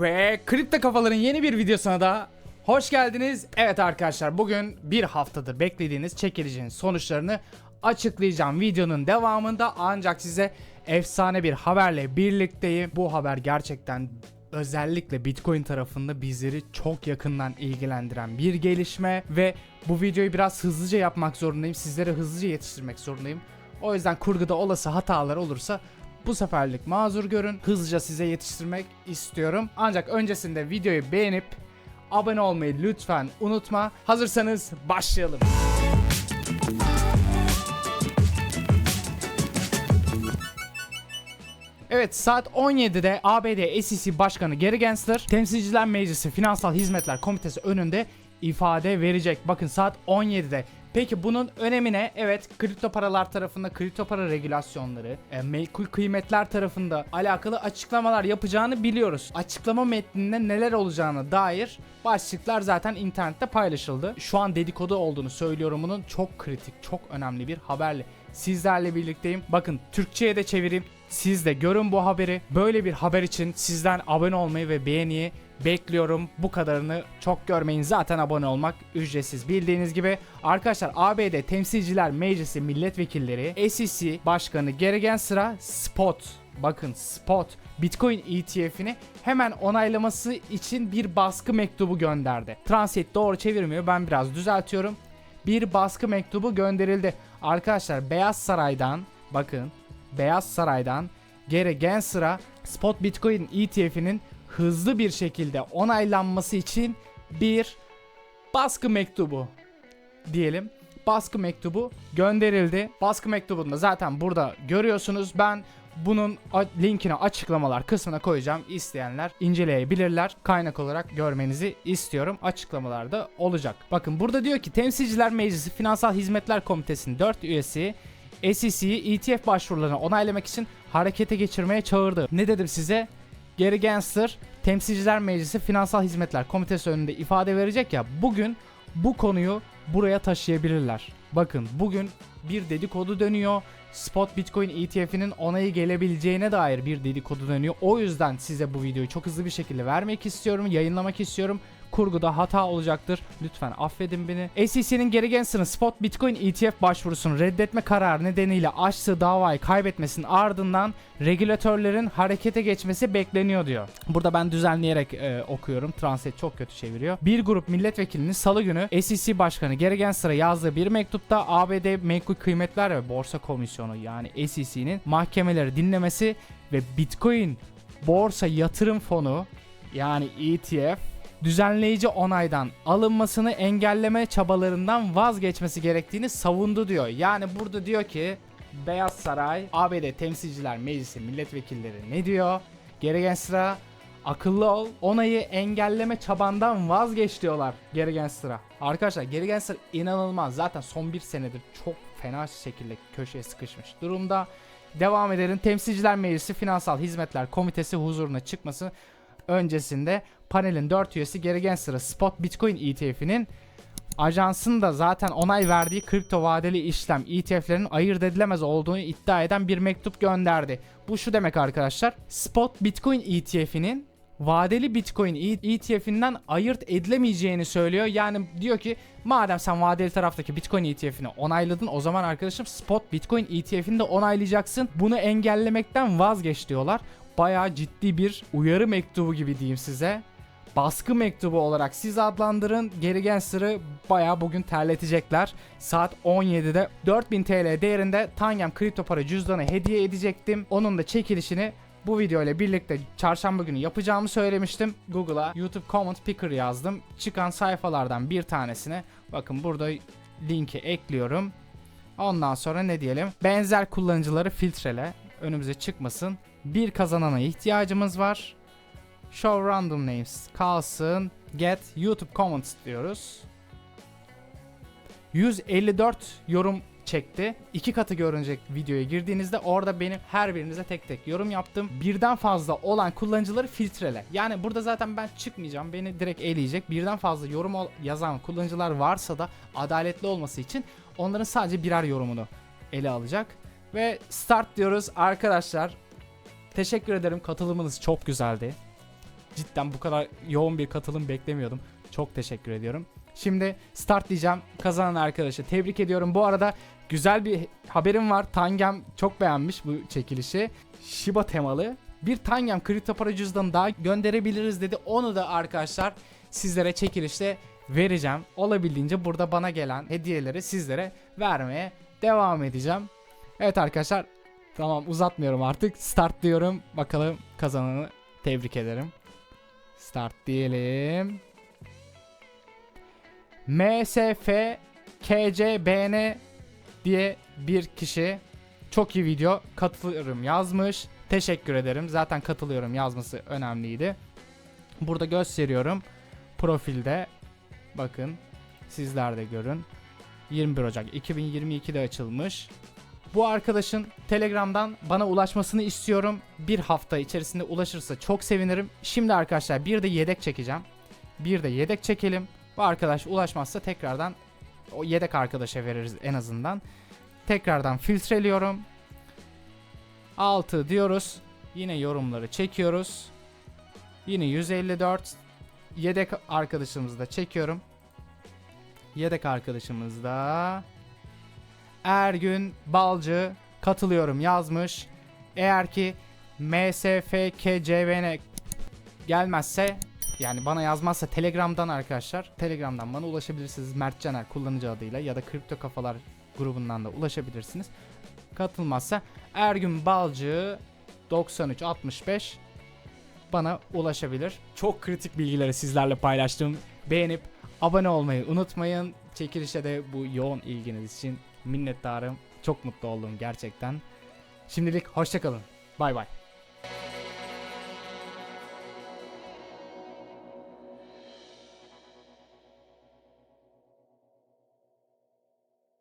Ve Kripto Kafaların yeni bir videosuna da hoş geldiniz. Evet arkadaşlar bugün bir haftadır beklediğiniz çekilişin sonuçlarını açıklayacağım. Videonun devamında ancak size efsane bir haberle birlikteyim. Bu haber gerçekten özellikle Bitcoin tarafında bizleri çok yakından ilgilendiren bir gelişme ve bu videoyu biraz hızlıca yapmak zorundayım. Sizlere hızlıca yetiştirmek zorundayım. O yüzden kurguda olası hatalar olursa bu seferlik mazur görün. Hızlıca size yetiştirmek istiyorum. Ancak öncesinde videoyu beğenip abone olmayı lütfen unutma. Hazırsanız başlayalım. Evet saat 17'de ABD SEC Başkanı Gary Gensler Temsilciler Meclisi Finansal Hizmetler Komitesi önünde ifade verecek. Bakın saat 17'de. Peki bunun önemi ne? Evet kripto paralar tarafında kripto para regülasyonları, e, menkul kıymetler tarafında alakalı açıklamalar yapacağını biliyoruz. Açıklama metninde neler olacağına dair başlıklar zaten internette paylaşıldı. Şu an dedikodu olduğunu söylüyorum bunun çok kritik, çok önemli bir haberle sizlerle birlikteyim. Bakın Türkçe'ye de çevireyim. Siz de görün bu haberi. Böyle bir haber için sizden abone olmayı ve beğeniyi bekliyorum. Bu kadarını çok görmeyin. Zaten abone olmak ücretsiz. Bildiğiniz gibi arkadaşlar ABD Temsilciler Meclisi milletvekilleri SEC Başkanı Gary sıra Spot bakın Spot Bitcoin ETF'ini hemen onaylaması için bir baskı mektubu gönderdi. Translate doğru çevirmiyor. Ben biraz düzeltiyorum. Bir baskı mektubu gönderildi. Arkadaşlar Beyaz Saray'dan bakın Beyaz Saray'dan Gary Gensler'a Spot Bitcoin ETF'inin hızlı bir şekilde onaylanması için bir baskı mektubu diyelim. Baskı mektubu gönderildi. Baskı mektubunda zaten burada görüyorsunuz. Ben bunun linkini açıklamalar kısmına koyacağım. İsteyenler inceleyebilirler. Kaynak olarak görmenizi istiyorum. Açıklamalarda olacak. Bakın burada diyor ki Temsilciler Meclisi Finansal Hizmetler Komitesi'nin 4 üyesi SEC'yi ETF başvurularını onaylamak için harekete geçirmeye çağırdı. Ne dedim size? Gary Gensler Temsilciler Meclisi Finansal Hizmetler Komitesi önünde ifade verecek ya bugün bu konuyu buraya taşıyabilirler. Bakın bugün bir dedikodu dönüyor. Spot Bitcoin ETF'inin onayı gelebileceğine dair bir dedikodu dönüyor. O yüzden size bu videoyu çok hızlı bir şekilde vermek istiyorum, yayınlamak istiyorum. Kurguda hata olacaktır. Lütfen affedin beni. SEC'nin geri Gensler'ın Spot Bitcoin ETF başvurusunu reddetme kararı nedeniyle açtığı davayı kaybetmesinin ardından regülatörlerin harekete geçmesi bekleniyor diyor. Burada ben düzenleyerek e, okuyorum. Translate çok kötü çeviriyor. Bir grup milletvekilinin salı günü SEC Başkanı Gary Gensler'a yazdığı bir mektupta ABD Menkul Kıymetler ve Borsa Komisyonu yani SEC'nin mahkemeleri dinlemesi ve Bitcoin borsa yatırım fonu yani ETF düzenleyici onaydan alınmasını engelleme çabalarından vazgeçmesi gerektiğini savundu diyor. Yani burada diyor ki Beyaz Saray, ABD Temsilciler Meclisi milletvekilleri ne diyor? Gereken sıra akıllı ol. Onayı engelleme çabandan vazgeç diyorlar gereken sıra. Arkadaşlar gereken sıra inanılmaz. Zaten son bir senedir çok fena şekilde köşeye sıkışmış durumda. Devam edelim. Temsilciler Meclisi Finansal Hizmetler Komitesi huzuruna çıkması öncesinde panelin 4 üyesi gereken sıra Spot Bitcoin ETF'inin ajansın da zaten onay verdiği kripto vadeli işlem ETF'lerin ayırt edilemez olduğunu iddia eden bir mektup gönderdi. Bu şu demek arkadaşlar. Spot Bitcoin ETF'inin vadeli Bitcoin ETF'inden ayırt edilemeyeceğini söylüyor. Yani diyor ki madem sen vadeli taraftaki Bitcoin ETF'ini onayladın o zaman arkadaşım spot Bitcoin ETF'ini de onaylayacaksın. Bunu engellemekten vazgeç diyorlar. Bayağı ciddi bir uyarı mektubu gibi diyeyim size baskı mektubu olarak siz adlandırın. Geri Gensler'ı bayağı bugün terletecekler. Saat 17'de 4000 TL değerinde Tangem kripto para cüzdanı hediye edecektim. Onun da çekilişini bu video ile birlikte çarşamba günü yapacağımı söylemiştim. Google'a YouTube Comment Picker yazdım. Çıkan sayfalardan bir tanesine bakın burada linki ekliyorum. Ondan sonra ne diyelim? Benzer kullanıcıları filtrele. Önümüze çıkmasın. Bir kazanana ihtiyacımız var. Show random names kalsın. Get YouTube comments diyoruz. 154 yorum çekti. İki katı görünecek videoya girdiğinizde orada benim her birinize tek tek yorum yaptım. Birden fazla olan kullanıcıları filtrele. Yani burada zaten ben çıkmayacağım. Beni direkt eleyecek. Birden fazla yorum yazan kullanıcılar varsa da adaletli olması için onların sadece birer yorumunu ele alacak. Ve start diyoruz arkadaşlar. Teşekkür ederim. Katılımınız çok güzeldi. Cidden bu kadar yoğun bir katılım beklemiyordum. Çok teşekkür ediyorum. Şimdi start diyeceğim. Kazanan arkadaşı tebrik ediyorum. Bu arada güzel bir haberim var. Tangem çok beğenmiş bu çekilişi. Shiba temalı bir Tangem kripto para cüzdanı daha gönderebiliriz dedi. Onu da arkadaşlar sizlere çekilişte vereceğim. Olabildiğince burada bana gelen hediyeleri sizlere vermeye devam edeceğim. Evet arkadaşlar tamam uzatmıyorum artık. Start diyorum. Bakalım kazananı tebrik ederim. Start diyelim. MSF KCBN diye bir kişi çok iyi video katılıyorum yazmış. Teşekkür ederim. Zaten katılıyorum yazması önemliydi. Burada gösteriyorum. Profilde bakın sizler de görün. 21 Ocak 2022'de açılmış. Bu arkadaşın Telegram'dan bana ulaşmasını istiyorum. Bir hafta içerisinde ulaşırsa çok sevinirim. Şimdi arkadaşlar bir de yedek çekeceğim. Bir de yedek çekelim. Bu arkadaş ulaşmazsa tekrardan o yedek arkadaşa veririz en azından. Tekrardan filtreliyorum. 6 diyoruz. Yine yorumları çekiyoruz. Yine 154. Yedek arkadaşımızı da çekiyorum. Yedek arkadaşımız da Ergün Balcı katılıyorum yazmış. Eğer ki MSFKCVN gelmezse yani bana yazmazsa Telegram'dan arkadaşlar Telegram'dan bana ulaşabilirsiniz Mert Caner kullanıcı adıyla ya da Kripto Kafalar grubundan da ulaşabilirsiniz. Katılmazsa Ergün Balcı 9365 bana ulaşabilir. Çok kritik bilgileri sizlerle paylaştım. Beğenip abone olmayı unutmayın. Çekilişe de bu yoğun ilginiz için minnettarım. Çok mutlu oldum gerçekten. Şimdilik hoşçakalın. Bay bay.